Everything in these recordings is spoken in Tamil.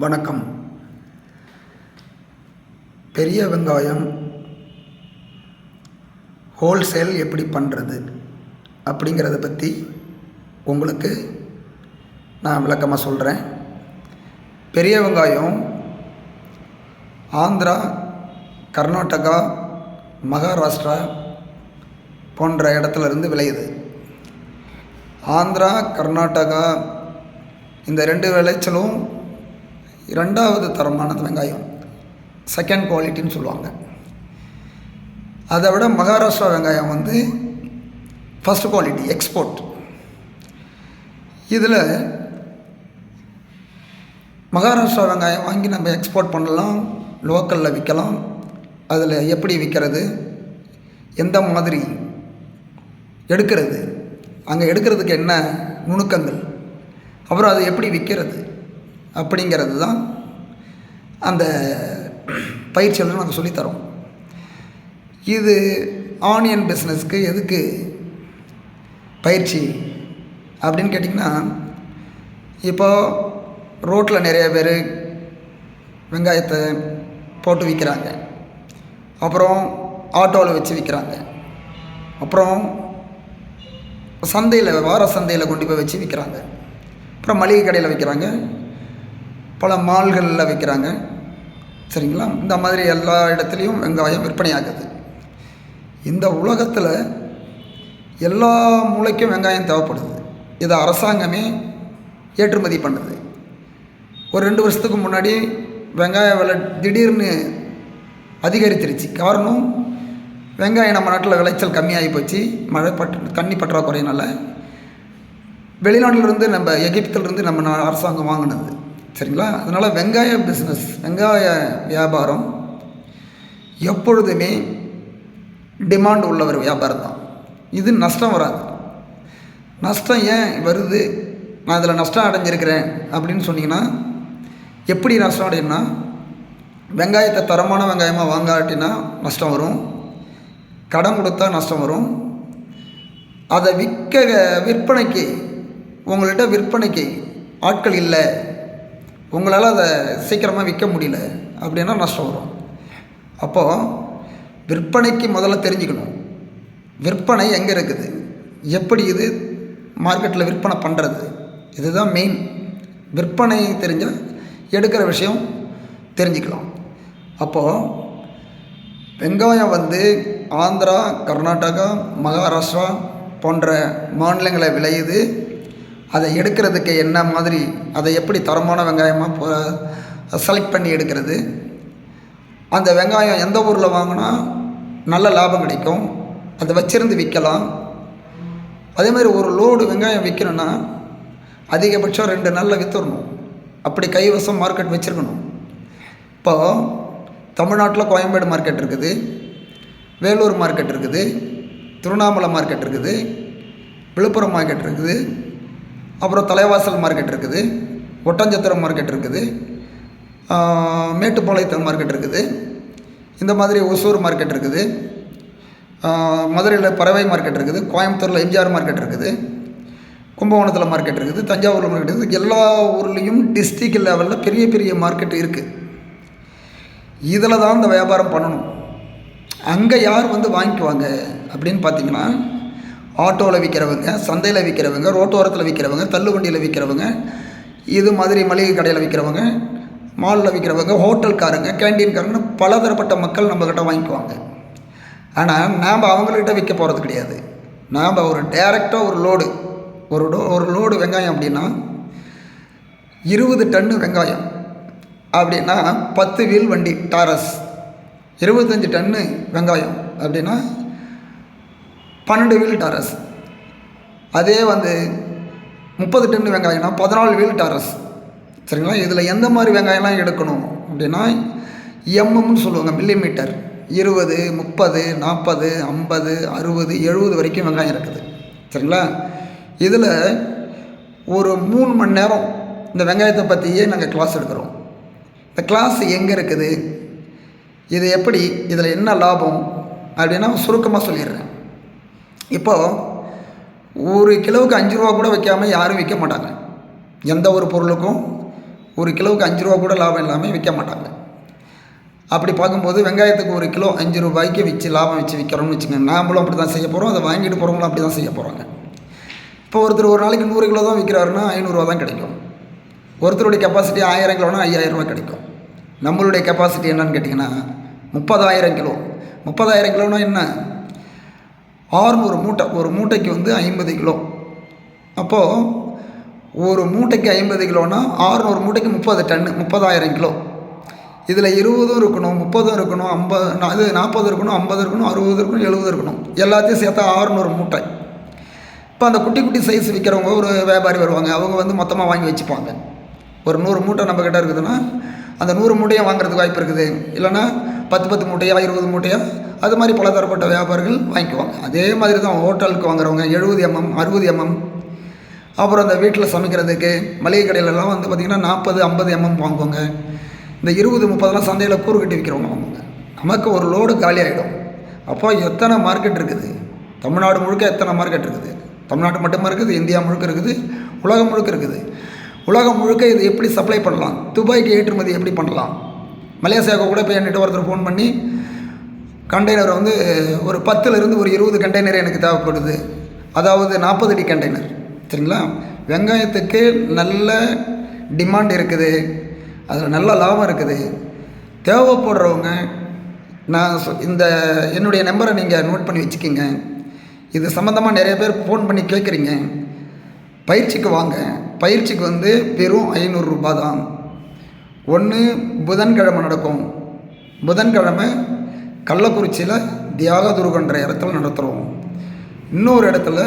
வணக்கம். பெரிய வெங்காயம் ஹோல்சேல் எப்படி பண்ணுறது அப்படிங்கிறத பற்றி உங்களுக்கு நான் விளக்கமாக சொல்கிறேன் பெரிய வெங்காயம் ஆந்திரா கர்நாடகா மகாராஷ்டிரா போன்ற இடத்துல இருந்து விளையுது. ஆந்திரா கர்நாடகா இந்த ரெண்டு விளைச்சலும் இரண்டாவது தரமான வெங்காயம் செகண்ட் குவாலிட்டின்னு சொல்லுவாங்க. அதை விட மகாராஷ்டிரா வெங்காயம் வந்து ஃபஸ்ட் குவாலிட்டி எக்ஸ்போர்ட் இதில் மகாராஷ்டிரா வெங்காயம் வாங்கி நம்ம எக்ஸ்போர்ட் பண்ணலாம் லோக்கலில் விற்கலாம் அதில் எப்படி விற்கிறது எந்த மாதிரி எடுக்கிறது? அங்கே எடுக்கிறதுக்கு என்ன நுணுக்கங்கள்? அப்புறம் அதை எப்படி விற்கிறது அப்படிங்கிறது தான் அந்த பயிற்சியில் நாங்கள் சொல்லித்தரோம். இது ஆனியன் பிஸ்னஸ்க்கு எதுக்கு பயிற்சி அப்படின்னு கேட்டிங்கன்னா இப்போ ரோட்டில் நிறைய பேர் வெங்காயத்தை போட்டு விற்கிறாங்க. அப்புறம் ஆட்டோவில் வச்சு விற்கிறாங்க. அப்புறம் சந்தையில் வார சந்தையில் கொண்டு போய் வச்சு விற்கிறாங்க. அப்புறம் மளிகை கடையில் விற்கிறாங்க பல மால்களில் விற்கிறாங்க சரிங்களா? இந்த மாதிரி எல்லா இடத்துலையும் வெங்காயம் விற்பனையாகுது. இந்த உலகத்தில் எல்லா மூளைக்கும் வெங்காயம் தேவைப்படுது. இதை அரசாங்கமே ஏற்றுமதி பண்ணுது. ஒரு ரெண்டு வருஷத்துக்கு முன்னாடி வெங்காய விலை திடீர்னு அதிகரித்திருச்சு காரணம் வெங்காயம் நம்ம நாட்டில் விளைச்சல் கம்மியாகி போச்சு. மழை பட்டு தண்ணி பற்றாக்குறையினால. வெளிநாட்டிலிருந்து நம்ம எகிப்திலிருந்து நம்ம அரசாங்கம் வாங்கினது. சரிங்களா? அதனால் வெங்காய பிஸ்னஸ் வெங்காய வியாபாரம் எப்பொழுதுமே டிமாண்ட் உள்ள ஒரு வியாபாரம் தான் இது நஷ்டம் வராது. நஷ்டம் ஏன் வருது? நான் இதில் நஷ்டம் அடைஞ்சிருக்கிறேன் அப்படின்னு சொன்னீங்கன்னா எப்படி நஷ்டம் அடையும்னா வெங்காயத்தை தரமான வெங்காயமாக வாங்காட்டினா நஷ்டம் வரும். கடன் கொடுத்தா நஷ்டம் வரும். அதை விற்க விற்பனைக்கு உங்கள்கிட்ட விற்பனைக்கு ஆட்கள் இல்லை. உங்களால் அதை சீக்கிரமாக விற்க முடியல அப்படின்னா நஷ்டம் வரும் அப்போது விற்பனைக்கு முதல்ல தெரிஞ்சுக்கணும். விற்பனை எங்கே இருக்குது? எப்படி இது மார்க்கெட்டில் விற்பனை பண்ணுறது இதுதான் மெயின் விற்பனை தெரிஞ்சால் எடுக்கிற விஷயம் தெரிஞ்சுக்கலாம். அப்போது வெங்காயம் வந்து ஆந்திரா கர்நாடகா மகாராஷ்டிரா போன்ற மாநிலங்களை விளையுது. அதை எடுக்கிறதுக்கு என்ன மாதிரி அதை எப்படி தரமான வெங்காயமாக செலக்ட் பண்ணி எடுக்கிறது. அந்த வெங்காயம் எந்த ஊரில் வாங்கினா நல்ல லாபம் கிடைக்கும். அதை வச்சிருந்து விற்கலாம். அதே மாதிரி ஒரு லோடு வெங்காயம் விற்கணும்னா அதிகபட்சம் ரெண்டு நாளில் விற்றுடணும் அப்படி கைவசம் மார்க்கெட் வச்சுருக்கணும். இப்போது தமிழ்நாட்டில் கோயம்பேடு மார்க்கெட் இருக்குது வேலூர் மார்க்கெட் இருக்குது திருவண்ணாமலை மார்க்கெட் இருக்குது விழுப்புரம் மார்க்கெட் இருக்குது. அப்புறம் தலைவாசல் மார்க்கெட் இருக்குது. ஒட்டஞ்சத்திரம் மார்க்கெட் இருக்குது. மேட்டுப்பாளையத்தில் மார்க்கெட் இருக்குது. இந்த மாதிரி ஒசூர் மார்க்கெட் இருக்குது. மதுரையில் பறவை மார்க்கெட் இருக்குது. கோயம்புத்தூரில் எம்ஜிஆர் மார்க்கெட் இருக்குது. கும்பகோணத்தில் மார்க்கெட் இருக்குது. தஞ்சாவூரில் மார்க்கெட் இருக்குது. எல்லா ஊர்லேயும் டிஸ்ட்ரிக் லெவலில் பெரிய பெரிய மார்க்கெட் இருக்குது இதில் தான் இந்த வியாபாரம் பண்ணணும். அங்கே யார் வந்து வாங்கிக்குவாங்க அப்படின்னு பார்த்தீங்கன்னா ஆட்டோவில் விற்கிறவங்க சந்தையில் விற்கிறவங்க ரோட்டோரத்தில் விற்கிறவங்க தள்ளுவண்டியில் விற்கிறவங்க இது மாதிரி மளிகை கடையில் விற்கிறவங்க மாலில் விற்கிறவங்க ஹோட்டல்காரங்க கேண்டீன்காரங்க பலதரப்பட்ட மக்கள் நம்மக்கிட்ட வாங்கிக்குவாங்க. ஆனால் நாம் அவங்கக்கிட்ட விற்க போகிறது கிடையாது. நாம் ஒரு டைரெக்டாக ஒரு லோடு ஒரு டோ ஒரு லோடு வெங்காயம் அப்படின்னா இருபது டன்னு வெங்காயம். அப்படின்னா பத்து வீல் வண்டி டாரஸ். இருபத்தஞ்சி டன்னு வெங்காயம். அப்படின்னா பன்னெண்டு வீல் டாரஸ் அதே வந்து முப்பது டன் வெங்காயம்னா பதினாலு வீல் டாரஸ் சரிங்களா? இதில் எந்த மாதிரி வெங்காயம்லாம் எடுக்கணும் அப்படின்னா எம்எம்னு சொல்லுவாங்க மில்லி மீட்டர் இருபது முப்பது நாற்பது ஐம்பது அறுபது எழுபது வரைக்கும் வெங்காயம் இருக்குது. சரிங்களா? இதில் ஒரு மூணு மணி நேரம் இந்த வெங்காயத்தை பற்றியே நாங்கள் கிளாஸ் எடுக்கிறோம். இந்த கிளாஸ் எங்கே இருக்குது? இது எப்படி? இதில் என்ன லாபம்? அப்படின்னா சுருக்கமாக சொல்லிடுறேன். இப்போது ஒரு கிலோவுக்கு அஞ்சு ரூபா கூட வைக்காமல் யாரும் விற்க மாட்டாங்க. எந்த ஒரு பொருளுக்கும் ஒரு கிலோவுக்கு அஞ்சு ரூபா கூட லாபம் இல்லாமல் விற்க மாட்டாங்க. அப்படி பார்க்கும்போது வெங்காயத்துக்கு ஒரு கிலோ அஞ்சு ரூபாய்க்கு விற்று லாபம் வச்சு விற்கிறோம்னு வச்சுக்கோங்க. நாம்பளும் அப்படி தான் செய்ய போகிறோம் அதை வாங்கிட்டு போகிறவங்களும் அப்படி தான் செய்ய போகிறாங்க இப்போ ஒருத்தர் ஒரு நாளைக்கு நூறு கிலோ தான் விற்கிறாருன்னா ஐநூறுரூவா தான் கிடைக்கும். ஒருத்தருடைய கெப்பாசிட்டி ஆயிரம் கிலோனா ஐயாயிரம் ரூபா கிடைக்கும். நம்மளுடைய கெப்பாசிட்டி என்னன்னு கேட்டிங்கன்னா முப்பதாயிரம் கிலோ. முப்பதாயிரம் கிலோனா என்ன? ஆறுநூறு மூட்டை ஒரு மூட்டைக்கு வந்து ஐம்பது கிலோ. அப்போது ஒரு மூட்டைக்கு ஐம்பது கிலோனா ஆறுநூறு மூட்டைக்கு முப்பது டன்னு முப்பதாயிரம் கிலோ. இதில் இருபதும் இருக்கணும் முப்பதும் இருக்கணும் ஐம்பது இது நாற்பது இருக்கணும் ஐம்பது இருக்கணும் அறுபது இருக்கணும் எழுபது இருக்கணும். எல்லாத்தையும் சேர்த்தா ஆறுநூறு மூட்டை. இப்போ அந்த குட்டி குட்டி சைஸ் விற்கிறவங்க ஒரு வியாபாரி வருவாங்க அவங்க வந்து மொத்தமாக வாங்கி வச்சுப்பாங்க. ஒரு நூறு மூட்டை நம்மக்கிட்ட இருக்குதுன்னா அந்த நூறு மூட்டையை வாங்குறதுக்கு வாய்ப்பு இருக்குது. இல்லைன்னா பத்து பத்து மூட்டையா இருபது மூட்டையா? அது மாதிரி பலதரப்பட்ட வியாபாரிகள் வாங்கிக்குவாங்க. அதே மாதிரி தான் ஹோட்டலுக்கு வாங்குறவங்க எழுபது எம்எம் அறுபது எம்எம். அப்புறம் அந்த வீட்டில் சமைக்கிறதுக்கு மளிகை கடையிலலாம் வந்து பார்த்திங்கன்னா நாற்பது ஐம்பது எம்எம் வாங்குவாங்க. இந்த இருபது முப்பதெல்லாம் சந்தையில் கூறு கட்டி விற்கிறவங்க வாங்குவாங்க. நமக்கு ஒரு லோடு காலி ஆகிடும் அப்போ எத்தனை மார்க்கெட் இருக்குது? தமிழ்நாடு முழுக்க எத்தனை மார்க்கெட் இருக்குது? தமிழ்நாடு மட்டுமா இருக்குது இந்தியா முழுக்க இருக்குது உலகம் முழுக்க இருக்குது. உலகம் முழுக்க இது எப்படி சப்ளை பண்ணலாம்? துபாய்க்கு ஏற்றுமதி எப்படி பண்ணலாம்? மலேசியாவுக்கு கூட போய் என்கிட்ட ஒருத்தர் ஃபோன் பண்ணி கண்டெய்னர் வந்து ஒரு பத்துலேருந்து ஒரு இருபது கண்டெய்னர் எனக்கு தேவைப்படுது. அதாவது நாற்பது அடி கண்டெய்னர் சரிங்களா? வெங்காயத்துக்கு நல்ல டிமாண்ட் இருக்குது. அதில் நல்ல லாபம் இருக்குது. தேவைப்படுறவங்க நான் சொ- இந்த என்னுடைய நம்பரை நீங்கள் நோட் பண்ணி வச்சுக்கிங்க. இது சம்மந்தமாக நிறைய பேர் ஃபோன் பண்ணி கேட்குறீங்க பயிற்சிக்கு வாங்க. பயிற்சிக்கு வந்து வெறும் ஐநூறுரூபா தான். ஒன்று புதன்கிழமை நடக்கும். புதன்கிழமை கள்ளக்குறிச்சியில் தியாகதுருகன்ற இடத்துல நடத்துகிறோம் இன்னொரு இடத்துல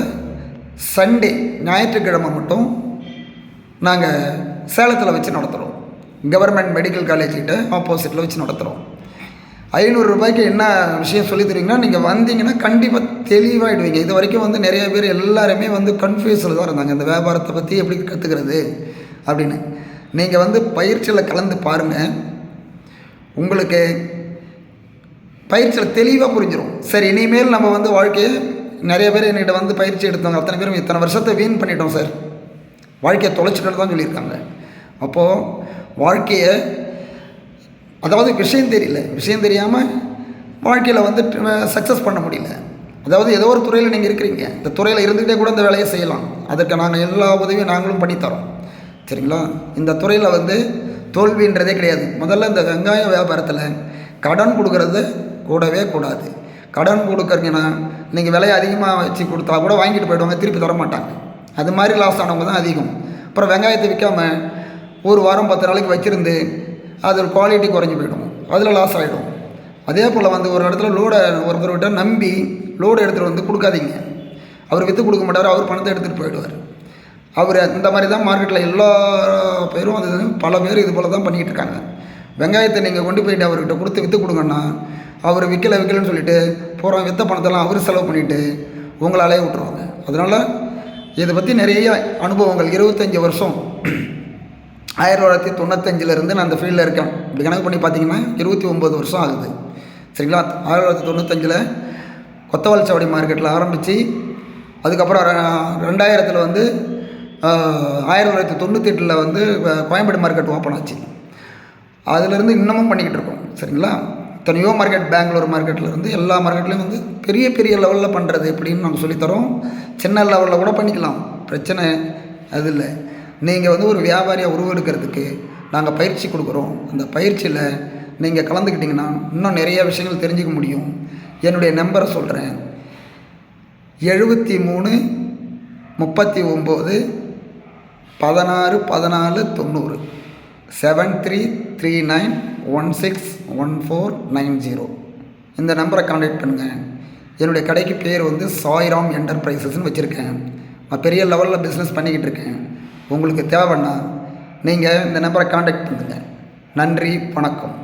சண்டே ஞாயிற்றுக்கிழமை மட்டும் நாங்கள் சேலத்தில் வச்சு நடத்துகிறோம் கவர்மெண்ட் மெடிக்கல் காலேஜ் கிட்ட ஆப்போசிட்டில் வச்சு நடத்துகிறோம் ஐநூறு ரூபாய்க்கு என்ன விஷயம் சொல்லி தருவீங்கன்னா நீங்கள் வந்தீங்கன்னா கண்டிப்பாக தெளிவாகிடுவீங்க இது வரைக்கும் வந்து நிறைய பேர் எல்லாருமே வந்து கன்ஃபியூஸில் தான் இருந்தாங்க. இந்த வியாபாரத்தை பற்றி எப்படி கற்றுக்கிறது அப்படின்னு. நீங்கள் வந்து பயிற்சியில் கலந்து பாருங்கள் உங்களுக்கு பயிற்சியில் தெளிவாக புரிஞ்சிடும் சரி இனிமேல் நம்ம வந்து வாழ்க்கையை நிறைய பேர் என்கிட்ட வந்து பயிற்சி எடுத்தவங்க அத்தனை பேரும் இத்தனை வருஷத்தை வீண் பண்ணிட்டோம் சார் வாழ்க்கையை தொலைச்சிட்டு தான் சொல்லியிருக்காங்க. அப்போது வாழ்க்கையை அதாவது விஷயம் தெரியல. விஷயம் தெரியாமல் வாழ்க்கையில் வந்து சக்ஸஸ் பண்ண முடியல. அதாவது ஏதோ ஒரு துறையில் நீங்கள் இருக்கிறீங்க. இந்த துறையில் இருந்துக்கிட்டே கூட இந்த வேலையை செய்யலாம். அதற்கு நாங்கள் எல்லா உதவியும் நாங்களும் பண்ணித்தரோம். சரிங்களா? இந்த துறையில் வந்து தோல்வின்றதே கிடையாது. முதல்ல இந்த வெங்காய வியாபாரத்தில் கடன் கொடுக்கறது கூடவே கூடாது. கடன் கொடுக்குறீங்கன்னா நீங்கள் விலையை அதிகமாக வச்சு கொடுத்தா கூட வாங்கிட்டு போயிடுவாங்க திருப்பி தர மாட்டாங்க. அது மாதிரி லாஸ் ஆனவங்க தான் அதிகம். அப்புறம் வெங்காயத்தை விற்காம ஒரு வாரம் பத்து நாளைக்கு வச்சுருந்து அது குவாலிட்டி குறைஞ்சி போயிடும். அதில் லாஸ் ஆகிடும் அதே போல் வந்து ஒரு இடத்துல லோடை ஒருத்தர்கிட்ட நம்பி லோடு எடுத்துகிட்டு வந்து கொடுக்காதீங்க. அவர் விற்று கொடுக்க மாட்டார் அவர் பணத்தை எடுத்துகிட்டு போயிடுவார். அவர் இந்த மாதிரி தான் மார்க்கெட்டில் எல்லா பேரும் அது பல பேர் இது போல் தான் பண்ணிக்கிட்டு இருக்காங்க. வெங்காயத்தை நீங்கள் கொண்டு போயிட்டு அவர்கிட்ட கொடுத்து விற்று கொடுங்கன்னா அவர் விற்கல விற்கலன்னு சொல்லிட்டு போகிற விற்ற பணத்தெல்லாம் அவர் செலவு பண்ணிவிட்டு உங்களாலே விட்டுருவாங்க. அதனால் இதை பற்றி நிறைய அனுபவங்கள். இருபத்தஞ்சி வருஷம். ஆயிரத்தி தொள்ளாயிரத்தி தொண்ணூத்தஞ்சிலேருந்து நான் அந்த ஃபீல்டில் இருக்கேன். இப்படி கணக்கு பண்ணி பார்த்தீங்கன்னா இருபத்தி ஒம்பது வருஷம் ஆகுது. சரிங்களா? ஆயிரத்தி தொள்ளாயிரத்தி தொண்ணூத்தஞ்சில் கொத்தவால்சாவடி மார்க்கெட்டில் ஆரம்பித்து அதுக்கப்புறம் ரெண்டாயிரத்தில் வந்து ஆயிரத்தி தொள்ளாயிரத்தி தொண்ணூற்றி எட்டில் வந்து கோயம்பேடு மார்க்கெட் ஓப்பன் ஆச்சு. அதுலேருந்து இன்னமும் பண்ணிக்கிட்டு இருக்கோம் சரிங்களா? எத்தனையோ மார்க்கெட் பெங்களூர் மார்க்கெட்டில் இருந்து எல்லா மார்க்கெட்லேயும் வந்து பெரிய பெரிய லெவலில் பண்ணுறது எப்படின்னு நாங்கள் சொல்லித்தரோம். சின்ன லெவலில் கூட பண்ணிக்கலாம் பிரச்சனை அது இல்லை. நீங்கள் வந்து ஒரு வியாபாரியை உருவெடுக்கிறதுக்கு நாங்கள் பயிற்சி கொடுக்குறோம். அந்த பயிற்சியில் நீங்கள் கலந்துக்கிட்டிங்கன்னா இன்னும் நிறைய விஷயங்கள் தெரிஞ்சுக்க முடியும். என்னுடைய நம்பரை சொல்கிறேன் எழுபத்தி மூணு முப்பத்தி ஒம்பது பதினாறு பதினாலு தொண்ணூறு. Seven three three nine one six one four nine zero இந்த நம்பரை காண்டாக்ட் பண்ணுங்கள் என்னுடைய கடைக்கு பேர் வந்து சாய்ராம் என்டர்பிரைசஸ்னு வச்சுருக்கேன். நான் பெரிய லெவலில் பிஸ்னஸ் பண்ணிக்கிட்டு இருக்கேன். உங்களுக்கு தேவைன்னா நீங்கள் இந்த நம்பரை காண்டாக்ட் பண்ணுங்கள் நன்றி வணக்கம்.